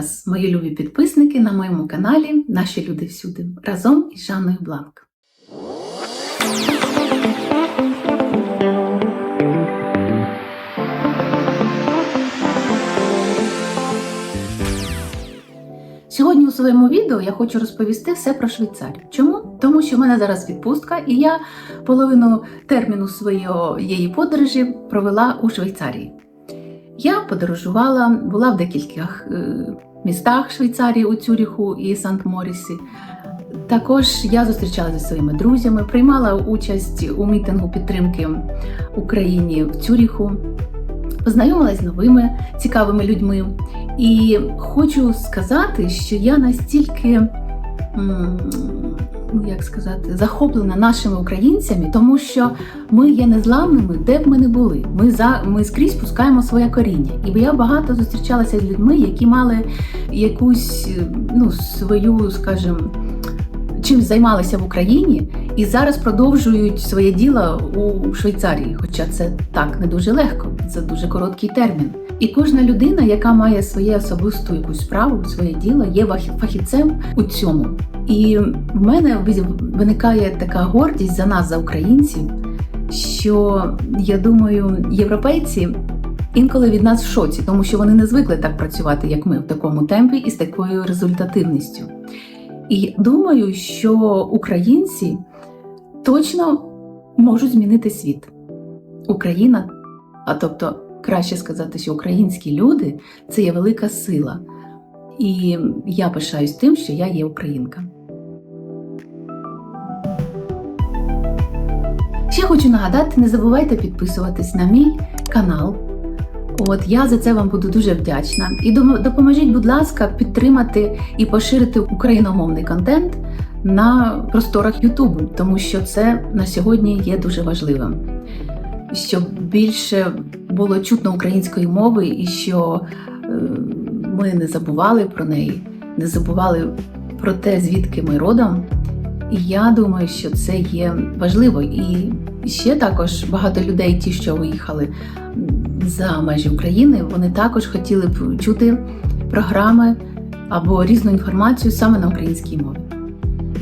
вас, мої любі підписники, на моєму каналі Наші люди всюди разом із Жанною Бланк. Сьогодні у своєму відео я хочу розповісти все про Швейцарію. Чому? Тому що в мене зараз відпустка, і я половину терміну своєї подорожі провела у Швейцарії. Я подорожувала, була в декількох е, містах Швейцарії у Цюріху і Сант-Морісі. Також я зустрічалася зі своїми друзями, приймала участь у мітингу підтримки Україні в Цюріху, познайомилася з новими цікавими людьми. І хочу сказати, що я настільки, ну, як сказати, захоплена нашими українцями, тому що ми є незламними, де б ми не були. Ми за ми скрізь пускаємо своє коріння. І я багато зустрічалася з людьми, які мали якусь ну, свою, скажімо, чим займалися в Україні і зараз продовжують своє діло у Швейцарії. Хоча це так не дуже легко, це дуже короткий термін. І кожна людина, яка має своє особисту якусь справу, своє діло, є фахівцем у цьому. І в мене виникає така гордість за нас, за українців, що я думаю, європейці. Інколи від нас в шоці, тому що вони не звикли так працювати, як ми, в такому темпі і з такою результативністю. І думаю, що українці точно можуть змінити світ. Україна, а тобто, краще сказати, що українські люди це є велика сила. І я пишаюсь тим, що я є українка. Ще хочу нагадати: не забувайте підписуватись на мій канал. От я за це вам буду дуже вдячна. І допоможіть, будь ласка, підтримати і поширити україномовний контент на просторах Ютубу, тому що це на сьогодні є дуже важливим. Щоб більше було чутно української мови, і що е, ми не забували про неї, не забували про те, звідки ми родом. І я думаю, що це є важливо. І ще також багато людей, ті, що виїхали за межі України, вони також хотіли б чути програми або різну інформацію саме на українській мові.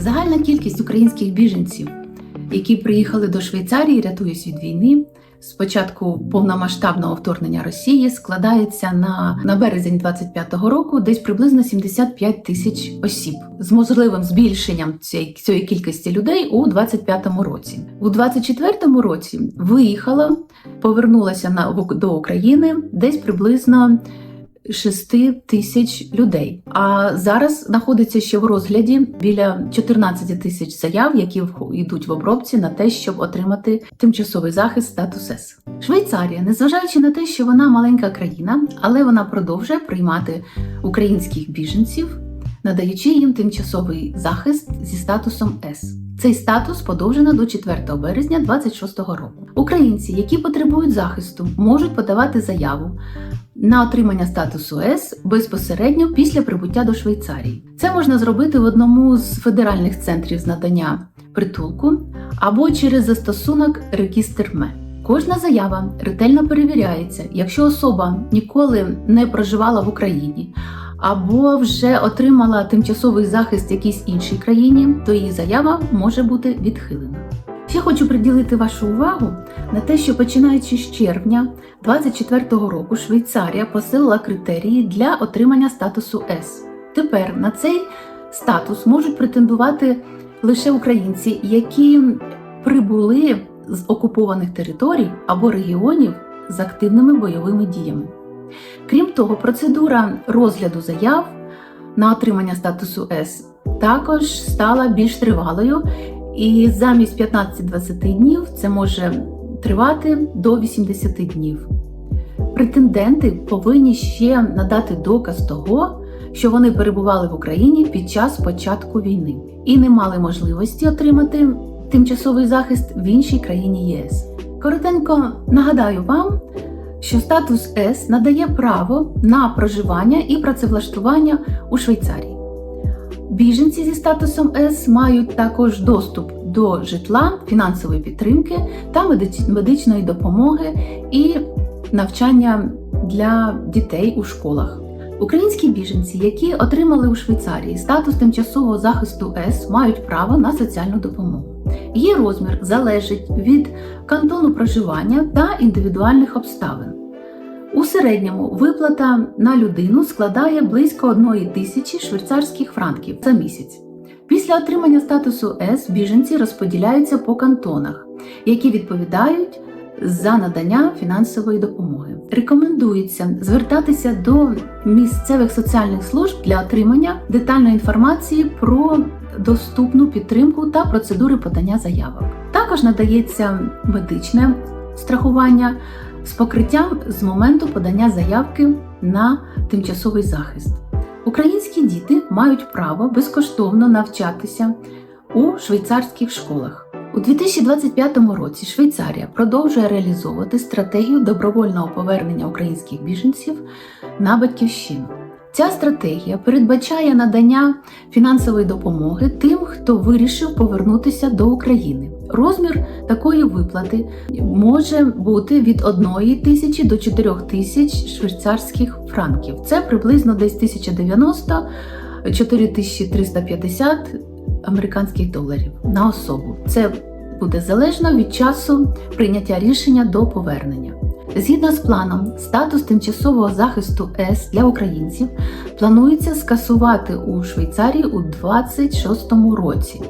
Загальна кількість українських біженців, які приїхали до Швейцарії, рятуюсь від війни. З початку повномасштабного вторгнення Росії складається на на березень 25-го року десь приблизно 75 тисяч осіб з можливим збільшенням цієї, цієї кількості людей у 25-му році. У 24-му році виїхала, повернулася на до України десь приблизно 6 тисяч людей. А зараз знаходиться ще в розгляді біля 14 тисяч заяв, які йдуть в обробці на те, щоб отримати тимчасовий захист статус С. Швейцарія, незважаючи на те, що вона маленька країна, але вона продовжує приймати українських біженців, надаючи їм тимчасовий захист зі статусом С. Цей статус подовжено до 4 березня 2026 року. Українці, які потребують захисту, можуть подавати заяву на отримання статусу С безпосередньо після прибуття до Швейцарії. Це можна зробити в одному з федеральних центрів з надання притулку або через застосунок Рекістр МЕ. Кожна заява ретельно перевіряється, якщо особа ніколи не проживала в Україні або вже отримала тимчасовий захист в якійсь іншій країні, то її заява може бути відхилена. Ще хочу приділити вашу увагу на те, що починаючи з червня 2024 року Швейцарія посилила критерії для отримання статусу С. Тепер на цей статус можуть претендувати лише українці, які прибули з окупованих територій або регіонів з активними бойовими діями. Крім того, процедура розгляду заяв на отримання статусу С також стала більш тривалою, і замість 15-20 днів це може тривати до 80 днів. Претенденти повинні ще надати доказ того, що вони перебували в Україні під час початку війни і не мали можливості отримати тимчасовий захист в іншій країні ЄС. Коротенько нагадаю вам, що статус С надає право на проживання і працевлаштування у Швейцарії. Біженці зі статусом С мають також доступ до житла, фінансової підтримки та медичної допомоги і навчання для дітей у школах. Українські біженці, які отримали у Швейцарії статус тимчасового захисту С, мають право на соціальну допомогу. Її розмір залежить від кантону проживання та індивідуальних обставин. У середньому виплата на людину складає близько 1 тисячі швейцарських франків за місяць. Після отримання статусу С біженці розподіляються по кантонах, які відповідають за надання фінансової допомоги. Рекомендується звертатися до місцевих соціальних служб для отримання детальної інформації про доступну підтримку та процедури подання заявок. Також надається медичне страхування з покриттям з моменту подання заявки на тимчасовий захист. Українські діти мають право безкоштовно навчатися у швейцарських школах. У 2025 році Швейцарія продовжує реалізовувати стратегію добровольного повернення українських біженців на батьківщину. Ця стратегія передбачає надання фінансової допомоги тим, хто вирішив повернутися до України. Розмір такої виплати може бути від 1 тисячі до 4 тисяч швейцарських франків. Це приблизно десь 1090 4350 американських доларів на особу. Це буде залежно від часу прийняття рішення до повернення. Згідно з планом, статус тимчасового захисту С для українців планується скасувати у Швейцарії у 2026 році.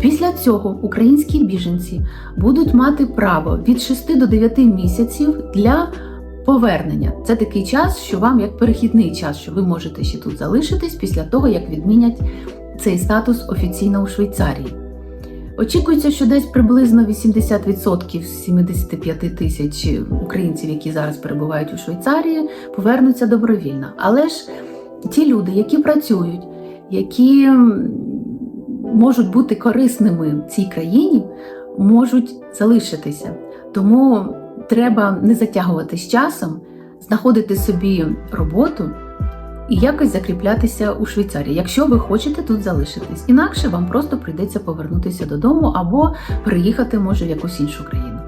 Після цього українські біженці будуть мати право від 6 до 9 місяців для повернення. Це такий час, що вам як перехідний час, що ви можете ще тут залишитись після того, як відмінять цей статус офіційно у Швейцарії. Очікується, що десь приблизно 80% з 75 тисяч українців, які зараз перебувають у Швейцарії, повернуться добровільно. Але ж ті люди, які працюють, які можуть бути корисними цій країні, можуть залишитися. Тому треба не затягувати з часом, знаходити собі роботу і якось закріплятися у Швейцарії, якщо ви хочете тут залишитись. Інакше вам просто прийдеться повернутися додому або переїхати, може, в якусь іншу країну.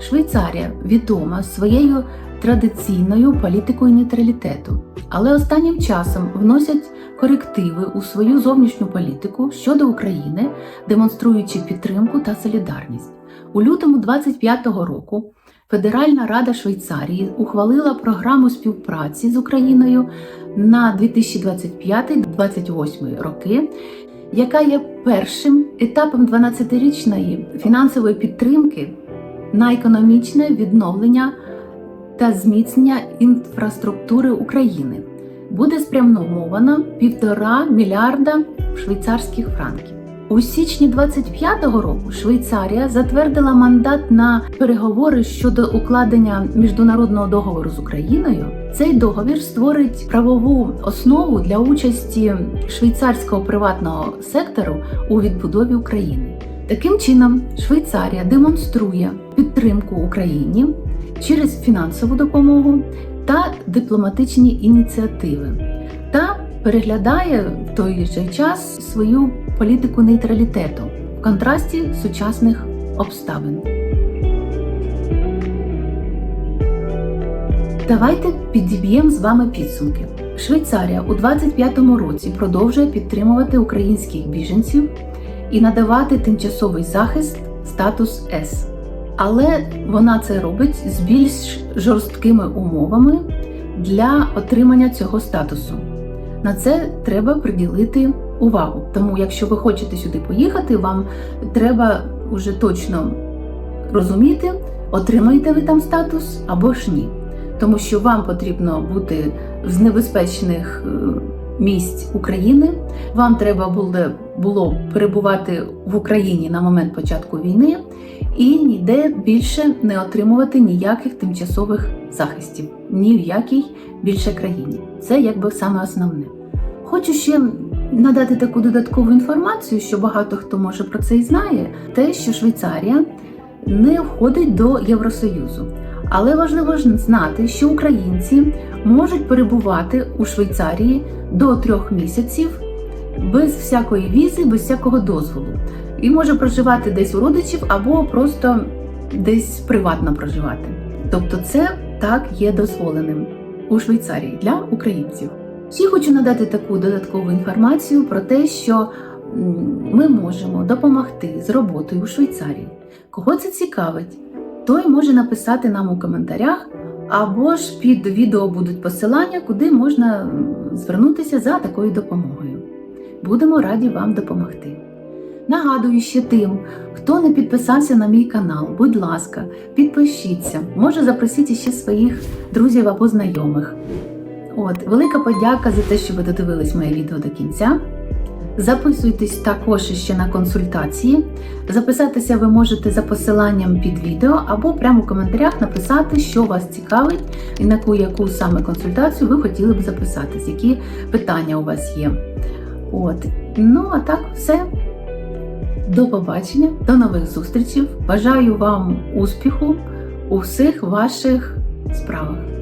Швейцарія відома своєю традиційною політикою нейтралітету, але останнім часом вносять корективи у свою зовнішню політику щодо України, демонструючи підтримку та солідарність. У лютому 25-го року Федеральна Рада Швейцарії ухвалила програму співпраці з Україною на 2025-2028 роки, яка є першим етапом 12-річної фінансової підтримки на економічне відновлення та зміцнення інфраструктури України. Буде спрямовано півтора мільярда швейцарських франків. У січні 25-го року Швейцарія затвердила мандат на переговори щодо укладення міжнародного договору з Україною. Цей договір створить правову основу для участі швейцарського приватного сектору у відбудові України. Таким чином, Швейцарія демонструє підтримку Україні через фінансову допомогу та дипломатичні ініціативи та переглядає в той же час свою політику нейтралітету в контрасті сучасних обставин. Давайте підіб'ємо з вами підсумки. Швейцарія у 25-му році продовжує підтримувати українських біженців і надавати тимчасовий захист статус С. Але вона це робить з більш жорсткими умовами для отримання цього статусу. На це треба приділити увагу. Тому, якщо ви хочете сюди поїхати, вам треба вже точно розуміти, отримаєте ви там статус або ж ні. Тому що вам потрібно бути з небезпечних е, місць України. Вам треба було перебувати в Україні на момент початку війни і ніде більше не отримувати ніяких тимчасових захистів, ні в якій більше країні. Це якби саме основне. Хочу ще надати таку додаткову інформацію, що багато хто може про це і знає, те, що Швейцарія не входить до Євросоюзу. Але важливо знати, що українці можуть перебувати у Швейцарії до трьох місяців без всякої візи, без всякого дозволу. І може проживати десь у родичів або просто десь приватно проживати. Тобто, це так є дозволеним у Швейцарії для українців. Ще хочу надати таку додаткову інформацію про те, що ми можемо допомогти з роботою у Швейцарії. Кого це цікавить, той може написати нам у коментарях, або ж під відео будуть посилання, куди можна звернутися за такою допомогою. Будемо раді вам допомогти. Нагадую ще тим, хто не підписався на мій канал, будь ласка, підпишіться, може запросіть ще своїх друзів або знайомих. От, велика подяка за те, що ви додивились моє відео до кінця. Записуйтесь також ще на консультації. Записатися ви можете за посиланням під відео або прямо в коментарях написати, що вас цікавить і на яку, яку саме консультацію ви хотіли б записатись, які питання у вас є. От. Ну, а так, все. До побачення, до нових зустрічей. Бажаю вам успіху у всіх ваших справах.